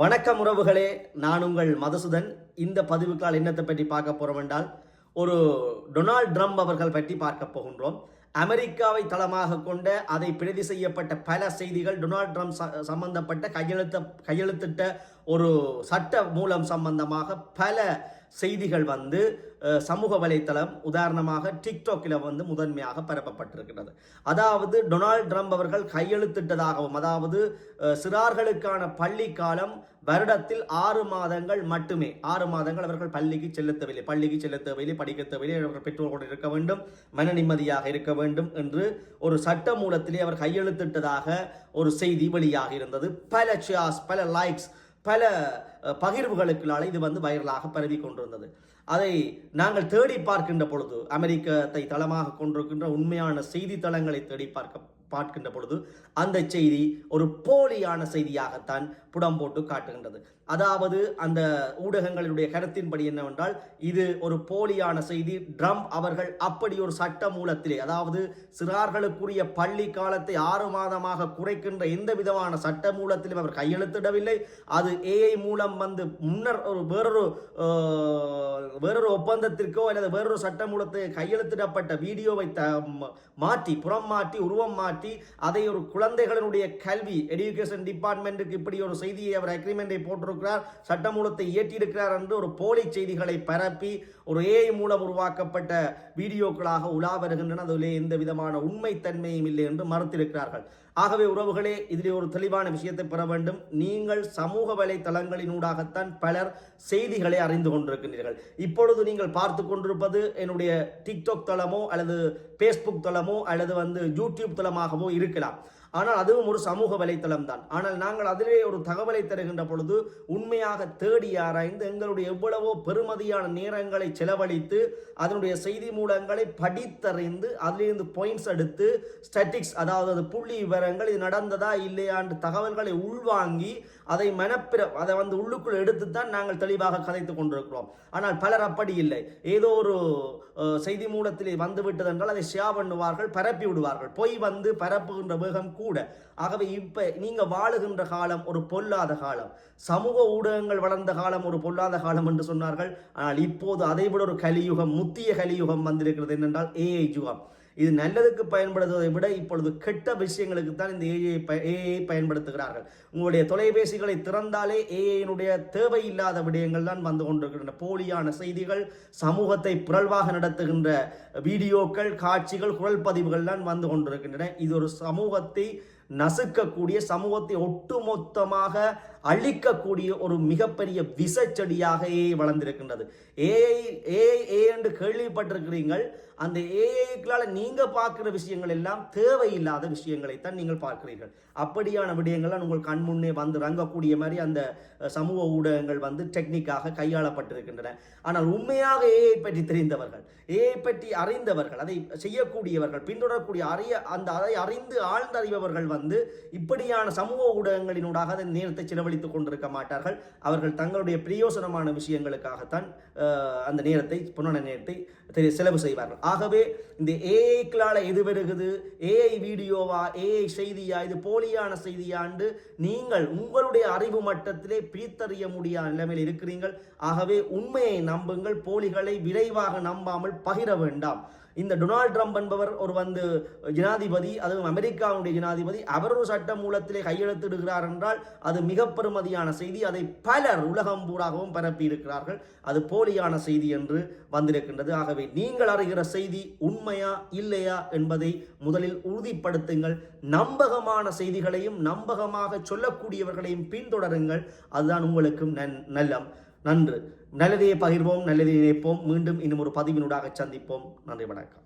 வணக்கம் உறவுகளே நான் உங்கள் மதுசூதன். இந்த பதிவுக்கால் என்னத்தை பற்றி பார்க்க போகிறோம் என்றால் ஒரு டொனால்ட் ட்ரம்ப் அவர்கள் பற்றி பார்க்க போகின்றோம். அமெரிக்காவை தளமாக கொண்ட அதை பிரதி செய்யப்பட்ட பல செய்திகள் டொனால்ட் ட்ரம்ப் சம்பந்தப்பட்ட கையெழுத்த கையெழுத்திட்ட ஒரு சட்ட மூலம் சம்பந்தமாக பல செய்திகள் வந்து சமூக வலைத்தளம் உதாரணமாக டிக்டாக்கில் வந்து முதன்மையாக பரப்பப்பட்டிருக்கிறது அதாவது டொனால்ட் ட்ரம்ப் அவர்கள் கையெழுத்திட்டதாகவும் அதாவது சிறார்களுக்கான பள்ளி காலம் வருடத்தில் ஆறு மாதங்கள் மட்டுமே. ஆறு மாதங்கள் அவர்கள் பள்ளிக்கு செல்ல தேவையில்லை பள்ளிக்கு செல்ல தேவையில்லை படிக்க தேவையில்லை அவர்கள் பெற்றோர்களோடு இருக்க வேண்டும் மன நிம்மதியாக இருக்க வேண்டும் என்று ஒரு சட்ட மூலத்திலே அவர் கையெழுத்திட்டதாக ஒரு செய்தி வெளியாக இருந்தது பல ஷியாஸ் பல லைக்ஸ் பல பகிர்வுகளுக்குனால இது வந்து வைரலாக பரவி கொண்டிருந்தது. அதை நாங்கள் தேடி பார்க்கின்ற பொழுது அமெரிக்கத்தை தளமாக கொண்டிருக்கின்ற உண்மையான செய்தித்தளங்களை தேடி பார்க்க பார்க்கின்ற பொழுது அந்த செய்தி ஒரு போலியான செய்தியாகத்தான் புடம் போட்டு காட்டுகின்றது. அதாவது அந்த ஊடகங்களினுடைய கருத்தின்படி என்னவென்றால் இது ஒரு போலியான செய்தி. ட்ரம்ப் அவர்கள் அப்படி ஒரு சட்ட மூலத்திலே அதாவது சிறார்களுக்குரிய பள்ளி காலத்தை ஆறு மாதமாக குறைக்கின்ற எந்த விதமான சட்ட மூலத்திலும் அவர் கையெழுத்திடவில்லை. அது ஏஐ மூலம் வந்து முன்னர் ஒரு வேறொரு வேறொரு ஒப்பந்தத்திற்கோ அல்லது வேறொரு சட்ட மூலத்தை கையெழுத்திடப்பட்ட வீடியோவை த மாற்றி புறம் மாற்றி உருவம் மாற்றி அதை ஒரு குழந்தைகளினுடைய கல்வி எஜுகேஷன் டிபார்ட்மெண்ட்டுக்கு இப்படி ஒரு செய்தியை அவர் அக்ரிமெண்டை கொடுக்கிறார் சட்டமூலத்தை இயற்றியிருக்கிறார் என்று ஒரு போலி செய்திகளை பரப்பி ஒரு ஏஐ மூலம் உருவாக்கப்பட்ட வீடியோக்களாக உலா வருகின்றன. அதிலே எந்த விதமான உண்மைத்தன்மையும் இல்லை என்று மறுத்திருக்கிறார்கள். ஆகவே உறவுகளே இதிலே ஒரு தெளிவான விஷயத்தை பெற வேண்டும். நீங்கள் சமூக வலைத்தளங்களினூடாகத்தான் பலர் செய்திகளை அறிந்து கொண்டிருக்கின்றீர்கள். இப்பொழுது நீங்கள் பார்த்து கொண்டிருப்பது என்னுடைய டிக்டாக் தளமோ அல்லது ஃபேஸ்புக் தளமோ அல்லது வந்து யூடியூப் தளமாகவோ இருக்கலாம். ஆனால் அதுவும் ஒரு சமூக வலைத்தளம் தான் ஆனால் நாங்கள் அதிலே ஒரு தகவலை தருகின்ற பொழுது உண்மையாக தேடி ஆராய்ந்து எங்களுடைய எவ்வளவோ பெருமதியான நேரங்களை செலவழித்து அதனுடைய செய்தி மூலங்களை படித்தறிந்து அதிலிருந்து பாயிண்ட்ஸ் எடுத்து ஸ்டாட்டிக்ஸ் அதாவது அது புள்ளி விவரங்கள் இது நடந்ததா இல்லையான்ற தகவல்களை உள்வாங்கி அதை மனப்பிர அதை வந்து உள்ளுக்குள் எடுத்து தான் நாங்கள் தெளிவாக கதைத்து கொண்டிருக்கிறோம். ஆனால் பலர் அப்படி இல்லை. ஏதோ ஒரு செய்தி மூலத்திலே வந்துவிட்டது என்றால் அதை ஷேர் பண்ணுவார்கள் பரப்பி விடுவார்கள். பொய் வந்து பரப்புகின்ற வேகம் கூட. ஆகவே இப்போ நீங்கள் வாழுகின்ற காலம் ஒரு பொல்லாத காலம். சமூக ஊடகங்கள் வளர்ந்த காலம் ஒரு பொல்லாத காலம் என்று சொன்னார்கள். ஆனால் இப்போது அதைவிட ஒரு கலியுகம் முத்திய கலியுகம் வந்திருக்கிறது என்னென்றால் ஏஐ யுகம். இது நல்லதுக்கு பயன்படுத்துவதை விட இப்பொழுது கெட்ட விஷயங்களுக்கு தான் இந்த ஏஐ ஏஐ பயன்படுத்துகிறார்கள். உங்களுடைய தொலைபேசிகளை திறந்தாலே ஏஐனுடைய தேவையில்லாத விடயங்கள் தான் வந்து கொண்டிருக்கின்றன. போலியான செய்திகள் சமூகத்தை புரள்வாக நடத்துகின்ற வீடியோக்கள் காட்சிகள் குரல் பதிவுகள் தான் வந்து கொண்டிருக்கின்றன. இது ஒரு சமூகத்தை நசுக்கக்கூடிய சமூகத்தை ஒட்டுமொத்தமாக அழிக்கக்கூடிய ஒரு மிகப்பெரிய விசச்செடியாக ஏஐ வளர்ந்திருக்கின்றது ஏஐ ஏஐ ஏ என்று கேள்விப்பட்டிருக்கிறீர்கள். அந்த ஏஐக்களால் நீங்கள் பார்க்கிற விஷயங்கள் எல்லாம் தேவையில்லாத விஷயங்களைத்தான் நீங்கள் பார்க்கிறீர்கள். அப்படியான விடயங்கள்லாம் உங்கள் கண் முன்னே வந்து ரங்கக்கூடிய மாதிரி அந்த சமூக ஊடகங்கள் வந்து டெக்னிக்காக கையாளப்பட்டிருக்கின்றன. ஆனால் உண்மையாக ஏஐ பற்றி தெரிந்தவர்கள் ஏஐ பற்றி அறிந்தவர்கள் அதை செய்யக்கூடியவர்கள் பின்தொடரக்கூடிய அறிய அந்த அதை அறிந்து ஆழ்ந்தறிபவர்கள் வந்து இப்படியான சமூக ஊடகங்களினூடாக அதை நேரத்தை செலவழித்துக் கொண்டிருக்க மாட்டார்கள். அவர்கள் தங்களுடைய பிரயோசனமான விஷயங்களுக்காகத்தான் அந்த நேரத்தை புனன நேரத்தை செலவு செய்வார்கள். ஆகவே இந்த ஏஐக்களால் எது வருகுது? ஏஐ வீடியோவா? ஏஐ செய்தியா? இது போலியான செய்தியாண்டு நீங்கள் உங்களுடைய அறிவு மட்டத்திலே பிரித்தறிய முடியாத நிலைமையில் இருக்கிறீர்கள். ஆகவே உண்மையை நம்புங்கள். போலிகளை விரைவாக நம்பாமல் பகிர வேண்டாம். இந்த டொனால்ட் ட்ரம்ப் என்பவர் ஒரு வந்து ஜனாதிபதி அதுவும் அமெரிக்காவுடைய ஜனாதிபதி. அவர் ஒரு சட்ட மூலத்திலே கையெழுத்திடுகிறார் என்றால் அது மிக பெருமதியான செய்தி. அதை பலர் உலகம் பூராகவும் பரப்பியிருக்கிறார்கள் அது போலியான செய்தி என்று வந்திருக்கின்றது. ஆகவே நீங்கள் அறிகிற செய்தி உண்மையா இல்லையா என்பதை முதலில் உறுதிப்படுத்துங்கள். நம்பகமான செய்திகளையும் நம்பகமாக சொல்லக்கூடியவர்களையும் பின்தொடருங்கள். அதுதான் உங்களுக்கும் நன் நல்லம். நன்று. நல்லதையே பகிர்வோம் நல்லதை நினைப்போம். மீண்டும் இன்னும் ஒரு பதிவினூடாக சந்திப்போம். நன்றி வணக்கம்.